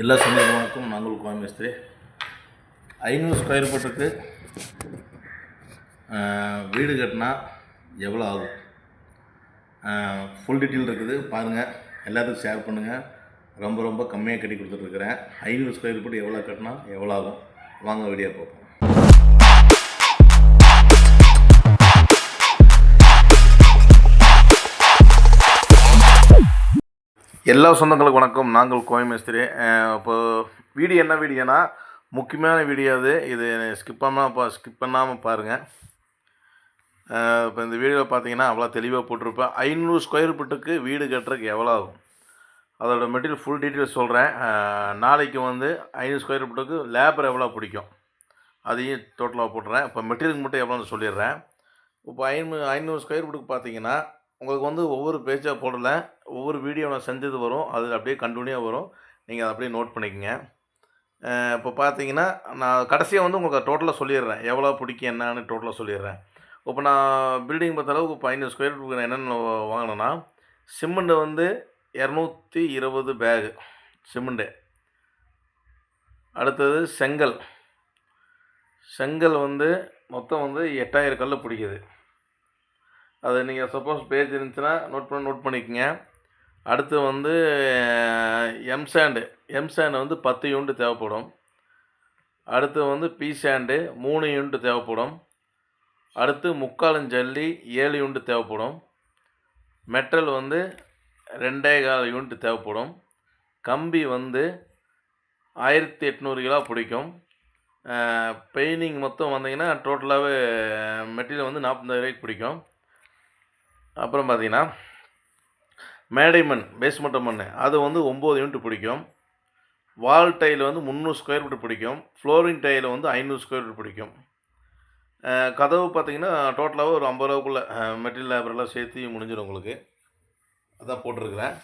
எல்லா சொந்தங்களுக்கும் நாங்கள் கோயம்பேஸ்திரி ஐநூறு ஸ்கொயர் ஃபீட்டுக்கு வீடு கட்டினா எவ்வளோ ஆகும்? ஃபுல் டீட்டெயில் இருக்குது. பாருங்கள் எல்லாத்துக்கும் ஷேர் பண்ணுங்கள் ரொம்ப ரொம்ப கம்மியாக கட்டி கொடுத்துட்ருக்குறேன் ஐநூறு ஸ்கொயர் ஃபீட் எவ்வளோ கட்டினா எவ்வளோ ஆகும்? வாங்க வீடியோ பார்ப்போம். எல்லா சொந்தங்களுக்கு வணக்கம். நாங்கள் கோயமேஸ்திரி இப்போது வீடியோ என்ன வீடியோனா முக்கியமான வீடியோ அது. இது ஸ்கிப் பண்ணாமல் பா ஸ்கிப் பண்ணாமல் பாருங்கள் இப்போ இந்த வீடியோவில் பார்த்தீங்கன்னா அவ்வளோ தெளிவாக போட்டிருப்பேன். ஐநூறு ஸ்கொயர் ஃபீட்டுக்கு வீடு கட்டுறதுக்கு எவ்வளோ ஆகும்? அதோட மெட்டீரியல் ஃபுல் டீட்டெயில்ஸ் சொல்கிறேன் நாளைக்கு வந்து ஐநூறு ஸ்கொயர் ஃபீட்டுக்கு லேபர் எவ்வளோ பிடிக்கும்? அதையும் டோட்டலாக போட்டுறேன். இப்போ மெட்டீரியல் மட்டும் எவ்வளோன்னு சொல்லிடுறேன். இப்போ ஐநூறு ஐநூறு ஸ்கொயர் ஃபீட்டுக்கு பார்த்தீங்கன்னா உங்களுக்கு வந்து ஒவ்வொரு பேஜாக போடல ஒவ்வொரு வீடியோ நான் செஞ்சது வரும். அது அப்படியே கண்டினியூவாக வரும். நீங்கள் அதை அப்படியே நோட் பண்ணிக்கோங்க. இப்போ பார்த்தீங்கன்னா நான் கடைசியாக வந்து உங்களுக்கு டோட்டலாக சொல்லிடுறேன். எவ்வளோ பிடிக்கும் என்னன்னு டோட்டலாக சொல்லிடுறேன். இப்போ நான் பில்டிங் பார்த்த அளவுக்கு இப்போ ஐநூறு ஸ்கொயர் ஃபீட் நான் என்னென்ன வாங்கினேன்னா சிமெண்ட்டு வந்து இரநூத்தி இருபது பேகு சிமெண்ட்டு அடுத்தது செங்கல். செங்கல் வந்து மொத்தம் வந்து எட்டாயிரம் கல் பிடிக்குது. அது நீங்கள் சப்போஸ் பேஜ் இருந்துச்சுன்னா நோட் பண்ண நோட் பண்ணிக்கோங்க. அடுத்து வந்து எம் சாண்டு எம் சாண்டு வந்து பத்து யூனிட் தேவைப்படும். அடுத்து வந்து பி சாண்டு மூணு யூனிட் தேவைப்படும். அடுத்து முக்காலும் ஜல்லி ஏழு யூனிட் தேவைப்படும். மெட்டல் வந்து ரெண்டே கால் யூனிட் தேவைப்படும். கம்பி வந்து ஆயிரத்தி எட்நூறு கிலோ பிடிக்கும். Eh, பெயிண்டிங் மொத்தம் வந்தீங்கன்னா டோட்டலாகவே மெட்டீரியல் eh, வந்து நாற்பதாயிரம் ரூபாய்க்கு பிடிக்கும். அப்புறம் பார்த்தீங்கன்னா மேடை மண் பேஸ்மெண்ட் மண். அது வந்து ஒம்பது யூனிட் பிடிக்கும். வால் டைல் வந்து முந்நூறு ஸ்கொயர் ஃபீட் பிடிக்கும். ஃப்ளோரிங் டைல் வந்து ஐநூறு ஸ்கொயர் ஃபீட் பிடிக்கும். கதவு பார்த்தீங்கன்னா டோட்டலாகவே ஒரு ஐம்பது ரூபாக்குள்ளே மெட்டீரியல் லேபரெல்லாம் சேர்த்து முடிஞ்சிடும் உங்களுக்கு. அதான் போட்டிருக்கிறேன்.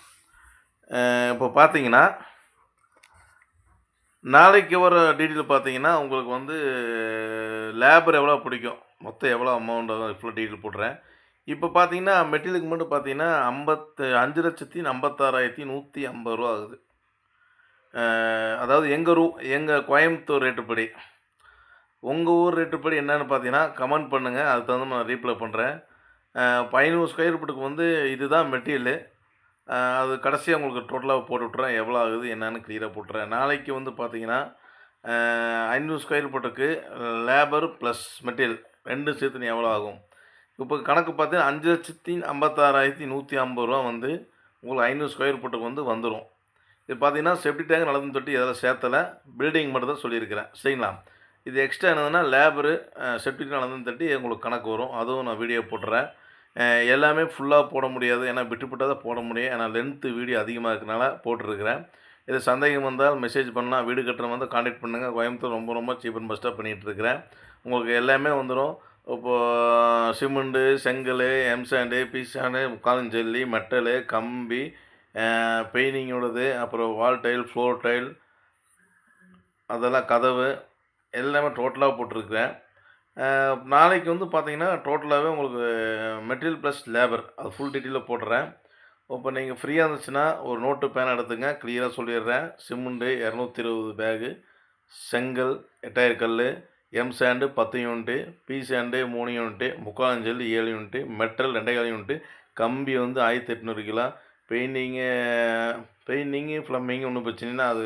இப்போ பார்த்தீங்கன்னா நாளைக்கு வர டீட்டெயில் பார்த்தீங்கன்னா உங்களுக்கு வந்து லேபர் எவ்வளோ பிடிக்கும்? மொத்தம் எவ்வளோ அமௌண்ட் ஃபுல்லாக டீட்டெயில் போடுறேன் இப்போ பார்த்தீங்கன்னா மெட்டீரியலுக்கு மட்டும் பார்த்தீங்கன்னா ஐம்பத்து அஞ்சு லட்சத்தி ஐம்பத்தாறாயிரத்தி நூற்றி ஐம்பது ரூபா ஆகுது. அதாவது எங்கள் ரூ எங்கள் கோயம்புத்தூர் ரேட்டுப்படி உங்கள் ஊர் ரேட்டுப்படி என்னென்னு பார்த்தீங்கன்னா கமெண்ட் பண்ணுங்கள் அதுக்கு தகுந்த நான் ரீப்ளை பண்ணுறேன் பதினூறு ஸ்கொயர் ஃபீட்டுக்கு வந்து இதுதான் மெட்டீரியலு. அது கடைசியாக உங்களுக்கு டோட்டலாக போட்டு விட்றேன் எவ்வளோ ஆகுது என்னென்னு க்ளியராக போட்டுறேன். நாளைக்கு வந்து பார்த்தீங்கன்னா ஐநூறு ஸ்கொயர் ஃபீட்டுக்கு லேபர் ப்ளஸ் மெட்டீரியல் ரெண்டும் சேர்த்து எவ்வளோ ஆகும்? இப்போ கணக்கு பார்த்தீங்கன்னா அஞ்சு லட்சத்தி ஐம்பத்தாறாயிரத்தி நூற்றி ஐம்பது ரூபா வந்து உங்களுக்கு ஐநூறு ஸ்கொயர் ஃபீட்டுக்கு வந்து வந்துடும் இது பார்த்தீங்கன்னா செப்டி டேங்க் நடந்து தொட்டி இதெல்லாம் சேர்த்தலை. பில்டிங் மட்டும் தான் சொல்லியிருக்கிறேன். சரிங்களா? இது எக்ஸ்ட்ரா என்னதுன்னா லேபரு செப்டி நடந்து தட்டி உங்களுக்கு கணக்கு வரும். அதுவும் நான் வீடியோ போட்டுறேன். எல்லாமே ஃபுல்லாக போட முடியாது. ஏன்னா விட்டு விட்டால் தான் போட முடியும். ஏன்னா லென்த்து வீடியோ அதிகமாக இருக்கிறனால போட்டிருக்கிறேன். இது சந்தேகம் வந்தால் மெசேஜ் பண்ணலாம். வீடு கட்டுற வந்து காண்டாக்ட் பண்ணுங்கள் கோயம்புத்தூர் ரொம்ப ரொம்ப சீப் அண்ட் பெஸ்ட்டாக பண்ணிகிட்ருக்கிறேன் உங்களுக்கு எல்லாமே வந்துடும் இப்போது சிமெண்ட்டு செங்கல் எம்சாண்டு பீசாண்டு காலஞ்சல்லி மெட்டலு கம்பி பெயிண்டிங்கோடது அப்புறம் வால் டைல் ஃப்ளோர் டைல் அதெல்லாம் கதவு எல்லாமே டோட்டலாக போட்டிருக்கிறேன். நாளைக்கு வந்து பார்த்தீங்கன்னா டோட்டலாகவே உங்களுக்கு மெட்டீரியல் ப்ளஸ் லேபர் அது ஃபுல் டீட்டெயிலில் போடுறேன் இப்போ நீங்கள் ஃப்ரீயாக இருந்துச்சுன்னா ஒரு நோட்டு பேன் எடுத்துங்க கிளியராக சொல்லிடுறேன். சிமெண்டு இரநூத்தி இருபது பேகு செங்கல் எட்டாயிரம் கல் எம் சாண்டு பத்து யூனிட்டு பி சாண்டு மூணு யூனிட்டு முக்காலஞ்சல் ஏழு யூனிட்டு மெட்டல் ரெண்டேகால் யூனிட்டு கம்பி வந்து ஆயிரத்தி எட்நூறு கிலோ. பெயிண்டிங்கு பெயிண்டிங்கு ப்ளம்பிங்கு ஒன்றும் பிரச்சனைனா அது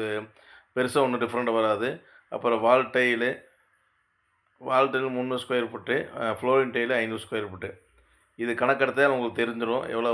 பெருசாக ஒன்றும் டிஃப்ரெண்ட்டாக வராது. அப்புறம் வால் டைலு வால் டைல் முந்நூறு ஸ்கொயர் ஃபுட்டு ஃப்ளோரிங் டைலு ஐநூறு ஸ்கொயர் ஃபுட்டு இது கணக்கெடுத்தால் உங்களுக்கு தெரிஞ்சிடும் எவ்வளோ